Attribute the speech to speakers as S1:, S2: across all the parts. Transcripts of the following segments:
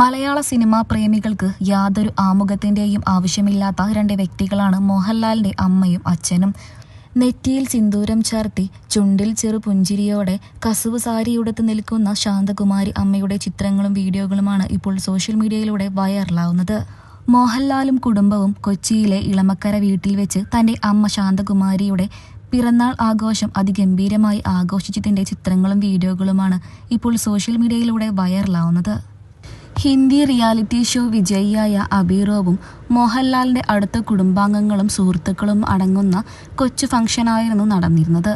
S1: മലയാള cinema പ്രേമികൾക്ക് യാതൊരു ആമുഖത്തിന്റെയും ആവശ്യമില്ലാത്ത രണ്ട് വ്യക്തികളാണ് മോഹൻലാലിന്റെ അമ്മയും അച്ഛനും. നെറ്റിയിൽ സിന്ദൂരം ചാർത്തി ചുണ്ടിൽ ചെറു പുഞ്ചിരിയോടെ കസുവ് സാരിയുടുത്ത് നിൽക്കുന്ന ശാന്തകുമാരി അമ്മയുടെ ചിത്രങ്ങളും വീഡിയോകളുമാണ് ഇപ്പോൾ സോഷ്യൽ മീഡിയയിലൂടെ വൈറലാവുന്നത്. മോഹൻലാലും കുടുംബവും കൊച്ചിയിലെ ഇളമക്കര വീട്ടിൽ വെച്ച് തന്റെ അമ്മ ശാന്തകുമാരിയുടെ പിറന്നാൾ ആഘോഷം അതിഗംഭീരമായി ആഘോഷിച്ചതിന്റെ ചിത്രങ്ങളും വീഡിയോകളുമാണ് ഇപ്പോൾ സോഷ്യൽ മീഡിയയിലൂടെ വൈറലാവുന്നത്. ഹിന്ദി റിയാലിറ്റി ഷോ വിജയിയായ അബീറോവും മോഹൻലാലിന്റെ അടുത്ത കുടുംബാംഗങ്ങളും സുഹൃത്തുക്കളും അടങ്ങുന്ന കൊച്ചു ഫംഗ്ഷനായിരുന്നു നടന്നിരുന്നത്.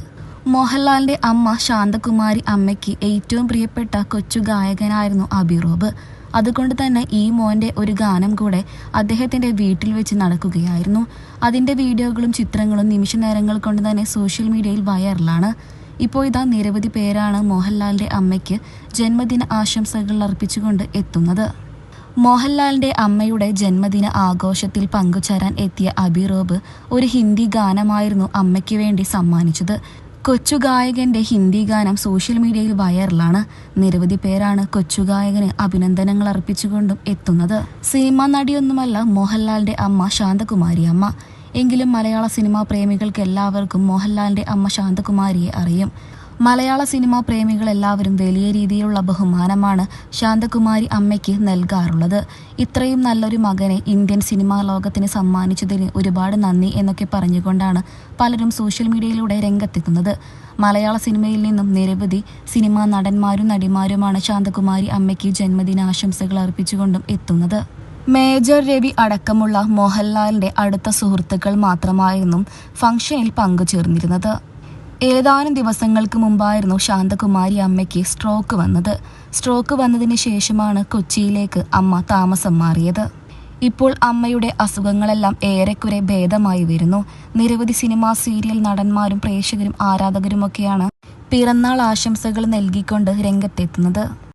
S1: മോഹൻലാലിന്റെ അമ്മ ശാന്തകുമാരി അമ്മയ്ക്ക് ഏറ്റവും പ്രിയപ്പെട്ട കൊച്ചു ഗായകനായിരുന്നു അബീറോബ് അതുകൊണ്ട് തന്നെ ഈ മോന്റെ ഒരു ഗാനം കൂടെ അദ്ദേഹത്തിന്റെ വീട്ടിൽ വെച്ച് നടക്കുകയായിരുന്നു. അതിന്റെ വീഡിയോകളും ചിത്രങ്ങളും നിമിഷ നേരങ്ങൾ കൊണ്ട് തന്നെ സോഷ്യൽ മീഡിയയിൽ വൈറലാണ്. ഇപ്പോൾ ഇതാ നിരവധി പേരാണ് മോഹൻലാലിന്റെ അമ്മയ്ക്ക് ജന്മദിന ആശംസകൾ അർപ്പിച്ചുകൊണ്ട് എത്തുന്നത്. മോഹൻലാലിന്റെ അമ്മയുടെ ജന്മദിന ആഘോഷത്തിൽ പങ്കുചേരാൻ എത്തിയ അബിറോബ് ഒരു ഹിന്ദി ഗാനമായിരുന്നു അമ്മയ്ക്ക് വേണ്ടി സമ്മാനിച്ചത്. കൊച്ചു ഗായകന്റെ ഹിന്ദി ഗാനം സോഷ്യൽ മീഡിയയിൽ വൈറലാണ്. നിരവധി പേരാണ് കൊച്ചു ഗായകന് അഭിനന്ദനങ്ങൾ അർപ്പിച്ചുകൊണ്ടും എത്തുന്നത്. സിനിമാ നടിയൊന്നുമല്ല മോഹൻലാലിന്റെ അമ്മ ശാന്തകുമാരി അമ്മ എങ്കിലും മലയാള സിനിമാ പ്രേമികൾക്ക് എല്ലാവർക്കും മോഹൻലാലിന്റെ അമ്മ ശാന്തകുമാരിയെ അറിയും. മലയാള സിനിമാ പ്രേമികൾ എല്ലാവരും വലിയ രീതിയിലുള്ള ബഹുമാനമാണ് ശാന്തകുമാരി അമ്മയ്ക്ക് നൽകാറുള്ളത്. ഇത്രയും നല്ലൊരു മകനെ ഇന്ത്യൻ സിനിമാ ലോകത്തിന് സമ്മാനിച്ചതിന് ഒരുപാട് നന്ദി എന്നൊക്കെ പറഞ്ഞുകൊണ്ടാണ് പലരും സോഷ്യൽ മീഡിയയിലൂടെ രംഗത്തെത്തുന്നത്. മലയാള സിനിമയിൽ നിന്നും നിരവധി സിനിമാ നടന്മാരും നടിമാരുമാണ് ശാന്തകുമാരി അമ്മയ്ക്ക് ജന്മദിനാശംസകൾ അർപ്പിച്ചുകൊണ്ടും എത്തുന്നത്. മേജർ രവി അടക്കമുള്ള മോഹൻലാലിന്റെ അടുത്ത സുഹൃത്തുക്കൾ മാത്രമായിരുന്നു ഫംഗ്ഷനിൽ പങ്കുചേർന്നിരുന്നത്. ഏതാനും ദിവസങ്ങൾക്ക് മുമ്പായിരുന്നു ശാന്തകുമാരി അമ്മയ്ക്ക് സ്ട്രോക്ക് വന്നത്. സ്ട്രോക്ക് വന്നതിന് ശേഷമാണ് കൊച്ചിയിലേക്ക് അമ്മ താമസം മാറിയത്. ഇപ്പോൾ അമ്മയുടെ അസുഖങ്ങളെല്ലാം ഏറെക്കുറെ ഭേദമായി വരുന്നു. നിരവധി സിനിമാ സീരിയൽ നടന്മാരും പ്രേക്ഷകരും ആരാധകരുമൊക്കെയാണ് പിറന്നാൾ ആശംസകൾ നൽകിക്കൊണ്ട് രംഗത്തെത്തുന്നത്.